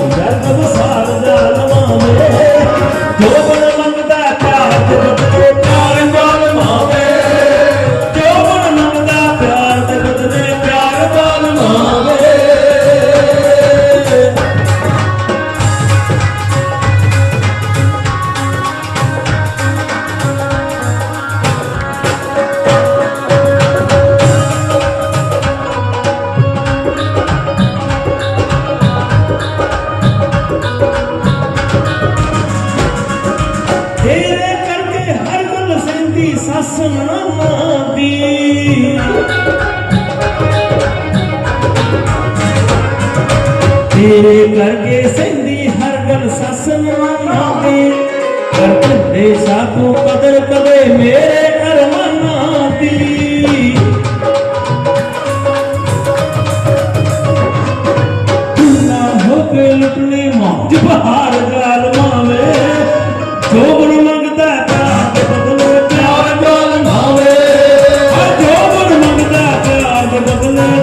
Dermanı sardı anamı तेरे करके सिंधी हर गल सस मानाते कर कदर कदे मेरे घर मनाती। लुटने मौज बहार गाल Hallelujah.